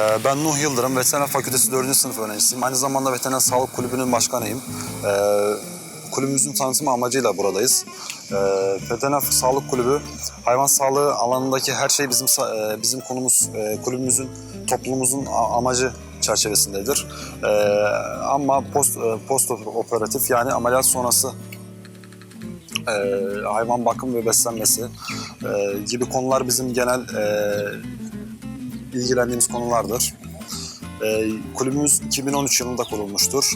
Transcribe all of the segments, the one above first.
Ee, Ben Nuh Yıldırım, Veteriner Fakültesi 4. sınıf öğrencisiyim. Aynı zamanda Veteriner Sağlık Kulübü'nün başkanıyım. Ee, Kulübümüzün tanıtımı amacıyla buradayız. Ee, Veteriner Sağlık Kulübü, hayvan sağlığı alanındaki her şey bizim e, bizim konumuz, e, kulübümüzün, toplumumuzun amacı çerçevesindedir. Ama post, e, post operatif yani ameliyat sonrası e, hayvan bakım ve beslenmesi e, gibi konular bizim genel e, ilgilendiğimiz konulardır. E, kulübümüz 2013 yılında kurulmuştur.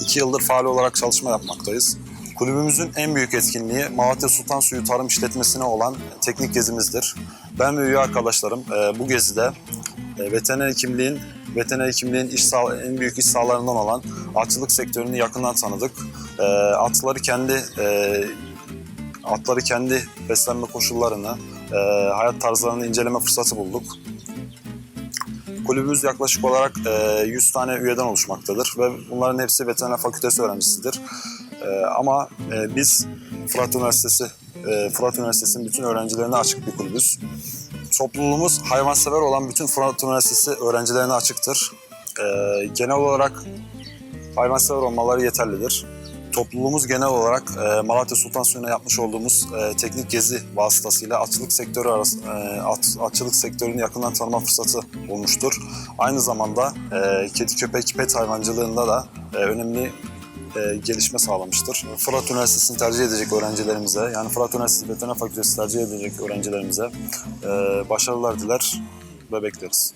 İki yıldır faal olarak çalışma yapmaktayız. Kulübümüzün en büyük etkinliği Malatya Sultan Suyu Tarım İşletmesi'ne olan teknik gezimizdir. Ben ve üye arkadaşlarım e, bu gezide e, veteriner hekimliğin veteriner hekimliğin iş sağ- en büyük iş sahalarından olan atçılık sektörünü yakından tanıdık. E, atları kendi e, atları kendi beslenme koşullarını, e, hayat tarzlarını inceleme fırsatı bulduk. Kulübümüz yaklaşık olarak e, 100 tane üyeden oluşmaktadır ve bunların hepsi veteriner fakültesi öğrencisidir. E, ama e, biz Fırat Üniversitesi, e, Fırat Üniversitesi'nin bütün öğrencilerine açık bir kulübüz. Topluluğumuz hayvansever olan bütün Fırat Üniversitesi öğrencilerine açıktır. E, genel olarak hayvansever olmaları yeterlidir. Topluluğumuz genel olarak e, Malatya Sultan Suyu'na yapmış olduğumuz e, teknik gezi vasıtasıyla atçılık sektörü arası, e, at, atçılık sektörünü yakından tanıma fırsatı olmuştur. Aynı zamanda e, kedi köpek pet hayvancılığında da e, önemli e, gelişme sağlamıştır. Fırat Üniversitesi'ni tercih edecek öğrencilerimize, yani Fırat Üniversitesi Veteriner Fakültesi tercih edecek öğrencilerimize e, başarılar diler ve bekleriz.